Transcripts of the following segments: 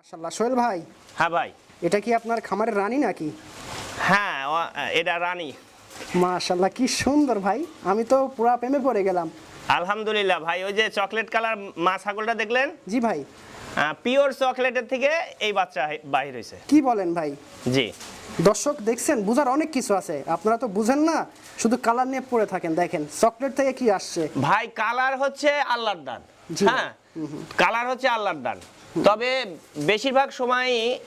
মাশাল্লাহ সোহেল ভাই হ্যাঁ ভাই। এটা কি আপনার খামারের রানী নাকি? হ্যাঁ এটা রানী। মাশাল্লাহ কি সুন্দর ভাই। আমি তো পুরা প্রেমে পড়ে গেলাম। আলহামদুলিল্লাহ ভাই ওই যে চকলেট কালার মা ছাগলটা দেখলেন? জি ভাই। পিওর চকলেটের থেকে এই বাচ্চা বাহির হয়েছে কি বলেন ভাই? জি। দর্শক দেখছেন বুঝার অনেক কিছু আছে। আপনারা তো বুঝেন না শুধু কালার নিয়ে পড়ে থাকেন দেখেন চকলেট থেকে কি আসছে? ভাই কালার হচ্ছে আল্লাহর দান। হ্যাঁ কালার হচ্ছে আল্লাহর দান। তবে বেশিরভাগ সময়ই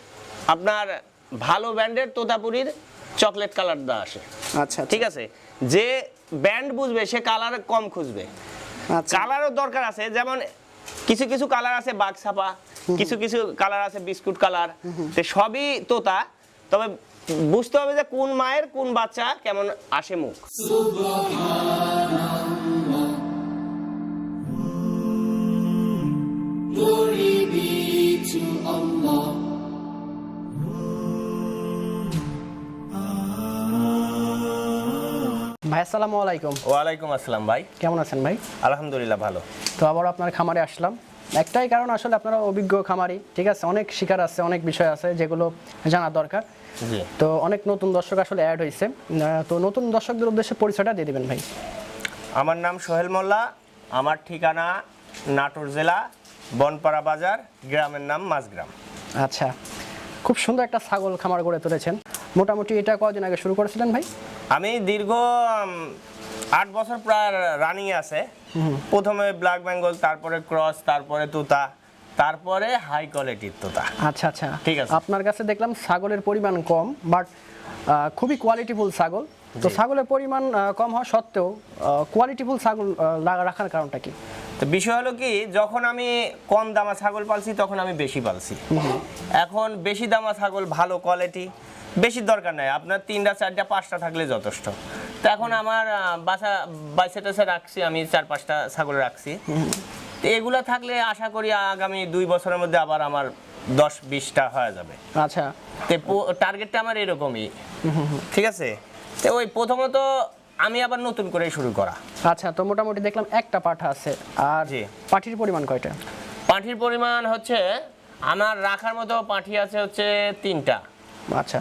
আপনার ভালো ব্র্যান্ডের তোতাপুরির চকলেট কালার কালারটা আসে। আচ্ছা ঠিক আছে? যে ব্র্যান্ড বুঝবে সে কালার কম খুঁজবে। আচ্ছা। কালারও দরকার আছে যেমন কিছু কিছু কালার আছে বাঘ ছাপা কিছু কিছু কালার আছে বিস্কুট কালার তো সবই তোতা। তবে বুঝতে হবে যে কোন মায়ের কোন বাচ্চা কেমন আসে মুখ। To Allah. ভাই আসসালামু আলাইকুম। ওয়ালাইকুম আসসালাম ভাই। কেমন আছেন ভাই? আলহামদুলিল্লাহ ভালো। তো আবার আপনার খামারে আসলাম। একটাই কারণ আসলে আপনারা অভিজ্ঞ খামারি ঠিক আছে? অনেক শিকার আছে অনেক বিষয় আছে যেগুলো জানা দরকার। জি। তো অনেক নতুন দর্শক আসলে অ্যাড হয়েছে তো নতুন দর্শকদের উদ্দেশ্যে পরিচয়টা দিয়ে দিবেন ভাই। আমার নাম সোহেল মোল্লা আমার ঠিকানা নাটোর জেলা বনপাড়া বাজার গ্রামের নাম মাঝগ্রাম আচ্ছা খুব সুন্দর একটা ছাগল খামার গড়ে তুলেছেন। মোটামুটি এটা কদিন আগে শুরু করেছিলেন ভাই? আমি দীর্ঘ আট বছর প্রায় রানিং আছে। প্রথমে ব্ল্যাক বেঙ্গল তারপরে ক্রস তারপরে তুতা তারপরে হাই কোয়ালিটির তোতা। আচ্ছা আচ্ছা। ঠিক আছে। আপনার কাছে দেখলাম ছাগলের পরিমাণ কম বাট খুবই কোয়ালিটিফুল ছাগল। তো ছাগলের পরিমাণ কম হওয়া সত্ত্বেও কোয়ালিটিফুল ছাগল রাখার কারণটা কি? তো বিষয় হলো কি যখন আমি কম দামা ছাগল পালছি তখন আমি বেশি পালছি। এখন বেশি দামা ছাগল ভালো কোয়ালিটি বেশি দরকার নাই। আপনার তিনটা চারটা পাঁচটা থাকলে যথেষ্ট। তো এখন আমার বাসা বাইসে টাসে রাখছি আমি চার পাঁচটা ছাগল রাখছি। তো এগুলো থাকলে আশা করি আগামী দুই বছরের মধ্যে আবার আমার দশ বিশটা হয়ে যাবে। আচ্ছা। তো টার্গেটটা আমার এরকমই। ঠিক আছে? তো ওই প্রথমত আমি আবার নতুন করে শুরু করা। আচ্ছা তো মোটামুটি দেখলাম একটা পাঠা আছে। আর। পাঠির পরিমাণ কয়টা? পাঠির পরিমাণ হচ্ছে আমার রাখার মতো পাঠি আছে হচ্ছে তিনটা। আচ্ছা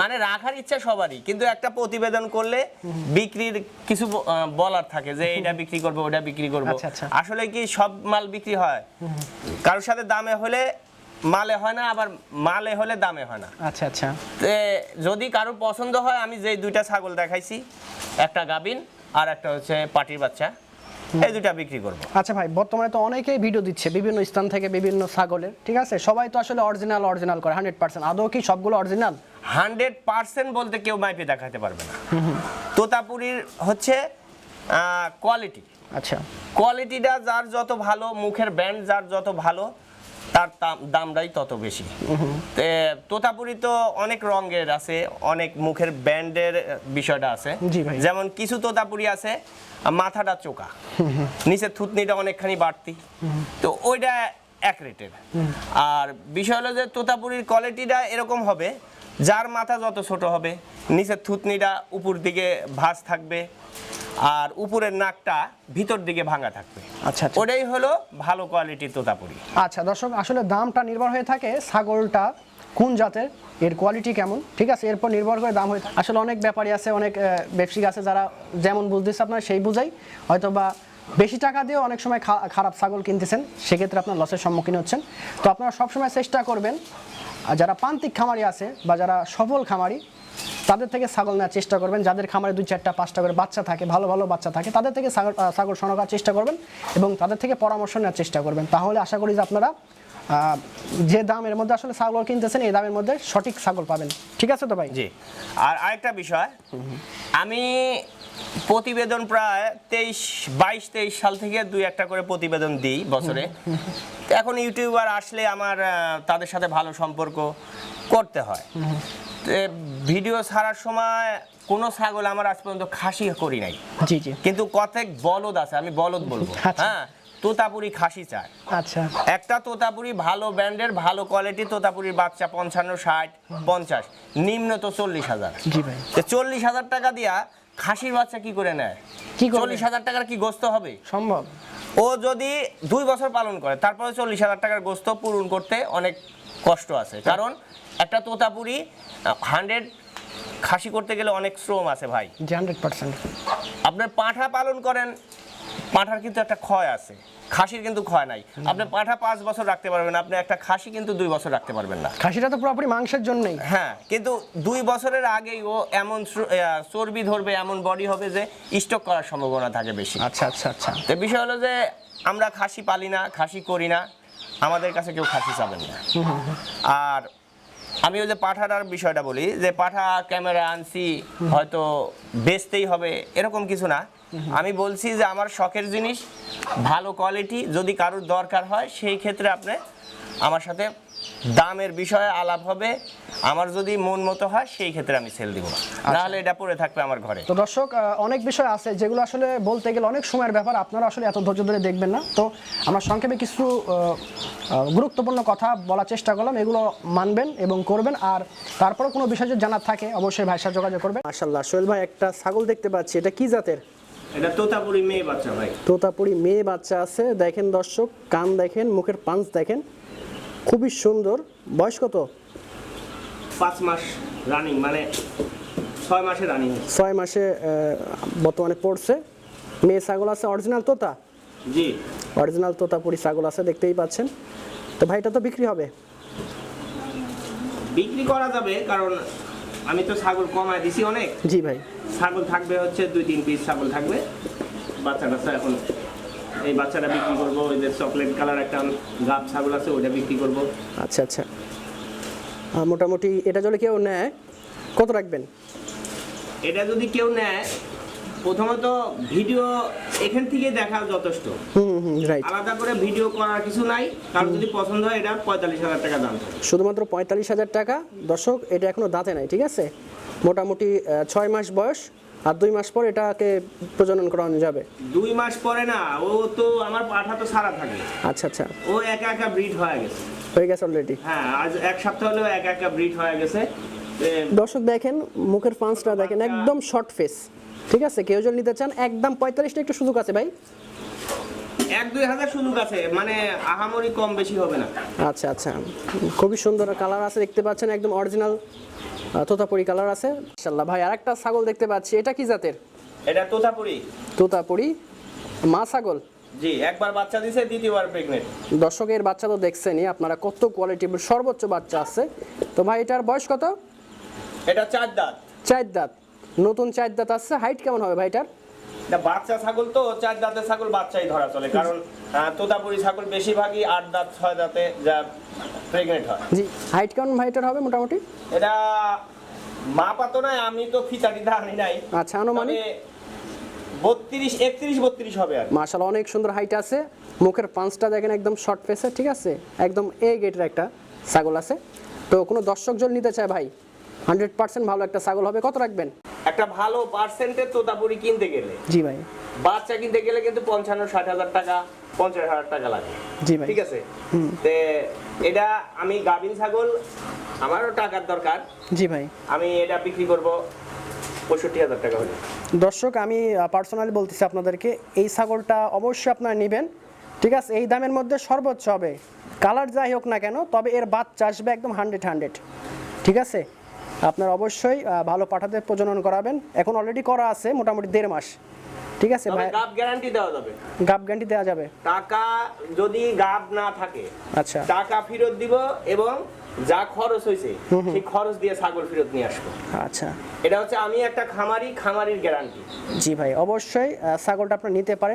মানে রাখার ইচ্ছা সবারই কিন্তু একটা প্রতিবেদন করলে বিক্রির কিছু বলার থাকে যে এটা বিক্রি করব ওটা বিক্রি করব। আচ্ছা, আচ্ছা। আসলে কি সব মাল বিক্রি হয়? কারোর সাথে দামে হলে মালে হয় না আবার মালে হলে দামে হয় না। আচ্ছা আচ্ছা। যদি কারোর পছন্দ হয় আমি যে দুইটা ছাগল দেখাইছি একটা গাবিন আর একটা হচ্ছে পাটির বাচ্চা। এই দুইটা বিক্রি করব। আচ্ছা ভাই বর্তমানে তো অনেকেই ভিডিও দিচ্ছে বিভিন্ন স্থান থেকে বিভিন্ন ছাগলের ঠিক আছে? সবাই তো আসলে অরিজিনাল অরিজিনাল করে হান্ড্রেড পার্সেন্ট আদৌ কি সবগুলো অরিজিনাল হান্ড্রেড পার্সেন্ট বলতে কেউ মাইপে দেখাতে পারবে না। তোতাপুরির হচ্ছে কোয়ালিটি আচ্ছা। কোয়ালিটিটা যার যত ভালো মুখের ব্যান্ড যার যত ভালো তার দামটাই তত বেশি। তোতাপুরি তো অনেক রঙের আছে অনেক মুখের ব্যান্ডের বিষয়টা আছে। জি ভাই। যেমন কিছু তোতাপুরি আছে মাথাটা চোকা নিচে থুতনিটা অনেকখানি বাড়তি। তো ওইটা এক রেটের। আর বিষয় হলো যে তোতাপুরির কোয়ালিটিটা এরকম হবে যার মাথা যত ছোট হবে নিচের থুতনিটা উপর দিকে ভাঁজ থাকবে আর উপরের নাকটা ভিতর দিকে ভাঙা থাকবে। আচ্ছা আচ্ছা। ওটাই হলো ভালো কোয়ালিটির তোতাপুরি। আচ্ছা দর্শক আসলে দামটা নির্ভর হয়ে থাকে ছাগলটা কোন জাতের এর কোয়ালিটি কেমন ঠিক আছে? এরপর নির্ভর করে দাম হয়ে আসলে অনেক ব্যাপারী আছে অনেক আহ, ব্যবসায়িক আছে যারা যেমন বুঝতেছে আপনার সেই বুঝাই। হয়তো বা বেশি টাকা দিয়ে অনেক সময় খারাপ ছাগল কিনতেছেন সেক্ষেত্রে আপনার লসের সম্মুখীন হচ্ছেন। তো আপনারা সবসময় চেষ্টা করবেন আর যারা প্রান্তিক খামারি আছে বা যারা সফল খামারি, তাদের থেকে ছাগল নেওয়ার চেষ্টা করবেন। যাদের খামারে দুই, চারটা, পাঁচটা করে বাচ্চা থাকে, ভালো ভালো বাচ্চা থাকে, তাদের থেকে ছাগল ছাগল করার চেষ্টা করবেন এবং তাদের থেকে পরামর্শ নেওয়ার চেষ্টা করবেন। তাহলে আশা করি যে আপনারা যে দামের মধ্যে আসলে ছাগল কিনতেছেন, এই দামের মধ্যে সঠিক ছাগল পাবেন। ঠিক আছে তো ভাই? জি। আর আরেকটা বিষয়, আমি প্রতিবেদন প্রায় তেইশ বাইশ তেইশ সাল থেকে দুই একটা করে প্রতিবেদন দিই বছরে। এখন ইউটিউবার আসলে আমার তাদের সাথে ভালো সম্পর্ক করতে হয়। ভিডিও ছাড়ার সময় কোনো ছাগল আমার আজ পর্যন্ত খাসি করি নাই। জি জি। কিন্তু কতক বলদ আছে আমি বলদ বলব। আচ্ছা। হ্যাঁ তোতাপুরি খাসি চায়। আচ্ছা। একটা তোতাপুরি ভালো ব্র্যান্ডের ভালো কোয়ালিটি তোতাপুরির বাচ্চা পঞ্চান্ন ষাট পঞ্চাশ নিম্ন তো চল্লিশ হাজার। চল্লিশ হাজার টাকা দিয়া খাসির বাচ্চা কি করে নেয়? কি? চল্লিশ হাজার টাকার কি গোস্ত হবে? সম্ভব। ও যদি দুই বছর পালন করে তারপরে চল্লিশ হাজার টাকার গোস্ত পূরণ করতে অনেক কষ্ট আছে। কারণ একটা তোতাপুরি হান্ড্রেড খাসি করতে গেলে অনেক শ্রম আছে ভাই। হান্ড্রেড পার্সেন্ট আপনার পাঁঠা পালন করেন পাঁঠার কিন্তু একটা ক্ষয় আছে। খাসির কিন্তু ক্ষয় নাই। আপনি পাঁঠা পাঁচ বছর রাখতে পারবেন আপনি একটা খাসি কিন্তু দুই বছর রাখতে পারবেন না। খাসিটা তো পুরোপুরি মাংসের জন্যই। হ্যাঁ কিন্তু দুই বছরের আগেই ও এমন চর্বি ধরবে এমন বডি হবে যে স্টক করার সম্ভাবনা থাকে বেশি। আচ্ছা আচ্ছা আচ্ছা। তো বিষয় হলো যে আমরা খাসি পালি না খাসি করি না আমাদের কাছে কেউ খাসি চাবেন না। আর আমি ওই যে পাঠাটার বিষয়টা বলি যে পাঠা ক্যামেরা আনছি হয়তো বেচতেই হবে এরকম কিছু না। আমি বলছি যে আমার শখের জিনিস ভালো কোয়ালিটি যদি কারোর দরকার হয় সেই ক্ষেত্রে আপনি আমার সাথে দামের বিষয়ে আলাপ হবে। আমার যদি মন মতো হয় সেই ক্ষেত্রে আমি সেল দিব। নাহলে এটা পড়ে থাকবে আমার ঘরে। তো দর্শক অনেক বিষয় আছে যেগুলো আসলে বলতে গেলে অনেক সময়ের ব্যাপার। আপনারা আসলে এত ধৈর্য ধরে দেখবেন না। তো আমরা সংক্ষেপে কিছু গুরুত্বপূর্ণ কথা বলার চেষ্টা করলাম। এগুলো মানবেন এবং করবেন। আর তারপরে কোনো বিষয় যদি জানার থাকে অবশ্যই ভাইয়ের সাথে যোগাযোগ করবেন। মাশাল্লাহ সোহেল ভাই একটা ছাগল দেখতে পাচ্ছি। এটা কি জাতের? এটা তোতাপুরি মেয়ে বাচ্চা ভাই। তোতাপুরি মেয়ে বাচ্চা আছে। দেখেন দর্শক কান দেখেন মুখের পাঞ্চ দেখেন। খুবই সুন্দর। বয়স কত? পাঁচ মাস রানিং মানে ছয় মাসে রানিং ছয় মাসে বর্তমানে পড়ছে। মেয়ে ছাগল আছে অরিজিনাল তোতা? জি। অরিজিনাল তোতাপুরি ছাগল আছে দেখতেই পাচ্ছেন। তো ভাই এটা তো বিক্রি হবে? বিক্রি করা যাবে কারণ আমি তো ছাগল কমায় দিছি অনেক। জি ভাই। ছাগল থাকবে হচ্ছে দুই তিন পিস ছাগল থাকবে। বাচ্চা কাচ্চা এখন এই বাচ্চাটা বিক্রি করব ওই যে চকলেট কালার একটা গাব ছাগল আছে ওইটা বিক্রি করব। আচ্ছা আচ্ছা। মোটামুটি এটা যদি কেউ নেয় কত রাখবেন? এটা যদি কেউ নেয় প্রথমত ভিডিও এখান থেকে দেখা যথেষ্ট। হুম হুম রাইট আলাদা করে ভিডিও করার কিছু নাই। কারণ যদি পছন্দ হয় এটা পঁয়তাল্লিশ হাজার টাকা দাম শুধুমাত্র পঁয়তাল্লিশ হাজার টাকা। দর্শক এটা এখনও দাঁতে নাই ঠিক আছে? মোটামুটি ছয় মাস বয়স আর দুই মাস পর এটাকে প্রজনন করানো যাবে। দুই মাস পরে না ও তো আমার পাঠা তো সারা থাকে। আচ্ছা আচ্ছা। ও একা একা ব্রিড হয়ে গেছে। হয়ে গেছে অলরেডি হ্যাঁ আজ এক সপ্তাহ হলেও একা একা ব্রিড হয়ে গেছে। দর্শক দেখেন মুখের পাঁচটা দেখেন একদম শর্ট ফেস ঠিক আছে কেউ যদি নিতে চান একদম পঁয়তাল্লিশটা একটু সুযোগ আছে ভাই। এক দুই হাজার সুযোগ আছে মানে আহামরি কম বেশি হবে না। আচ্ছা আচ্ছা। খুবই সুন্দর কালার আছে দেখতে পাচ্ছেন একদম অরিজিনাল তোতাপুরি কালার আছে। ইনশাল্লাহ ভাই আরেকটা ছাগল দেখতে পাচ্ছি এটা কি জাতের? এটা তোতাপুরি। তোতাপুরি? মা ছাগল? জি একবার বাচ্চা দিছে দ্বিতীয়বার প্রেগনেন্ট দর্শকের বাচ্চা তো দেখছেনই আপনারা কত কোয়ালিটি সর্বোচ্চ বাচ্চা আছে। তো ভাই এটার বয়স কত? এটা চার দাঁত। চার দাঁত। নতুন চার দাঁত আসছে হাইট কেমন হবে ভাইটার বাচ্চা ছাগল তো চার দাঁতের ছাগল বাচ্চাই ধরা চলে। কারণ তোতাপুরি ছাগল বেশিরভাগই আট দাঁত ছয় দাঁতে যা প্রেগনেন্ট হয়। জি হাইট কেমন ভাই এটার হবে মোটামুটি? এটা মা পাতো নাই আমি তো ফিতাটিটা আনি নাই। আচ্ছা আনুমানিক? বত্রিশ একত্রিশ বত্রিশ হবে আর মার্শাল অনেক সুন্দর হাইট আছে। মুখের পাঁচটা দেখেন একদম শর্ট ফেসে ঠিক আছে? একদম এ গেটের একটা ছাগল আছে। তো কোনো দর্শক জন নিতে চায় ভাই হান্ড্রেড পার্সেন্ট ভালো একটা ছাগল হবে। কত রাখবেন? একটা ভালো পার্সেন্টের তোতাপুরি কিনতে গেলে। জি ভাই। বাচ্চা কিনতে গেলে কিন্তু পঞ্চান্ন ষাট হাজার টাকা পঞ্চাশ হাজার টাকা লাগে। জি ভাই। ঠিক আছে? তে এটা আমি গাভিন ছাগল আমারও টাকার দরকার। জি ভাই। আমি এটা বিক্রি করব পঁয়ষট্টি হাজার টাকা হলে। দর্শক আমি পার্সোনালি বলতেছি আপনাদেরকে এই ছাগলটা অবশ্যই আপনারা নেবেন। ঠিক আছে? এই দামের মধ্যে সর্বোচ্চ হবে। কালার যাই হোক না কেন তবে এর বাচ্চা আসবে একদম হান্ড্রেড হান্ড্রেড ঠিক আছে? আপনার অবশ্যই ভালো পাঠাতে প্রজনন করাবেন। এখন অলরেডি করা আছে মোটামুটি দেড় মাস। ঠিক আছে ভাই? গাব গ্যারান্টি দেওয়া যাবে। গাপ গ্যারান্টি দেওয়া যাবে? টাকা যদি গাব না থাকে আচ্ছা। টাকা ফেরত দিব এবং যা খরচ হয়েছে সেই খরচ দিয়ে ছাগল ফেরত নিয়ে আসব। আচ্ছা। এটা হচ্ছে আমি একটা খামারি খামারির গ্যারান্টি জি ভাই অবশ্যই ছাগলটা আপনারা নিতে পারেন।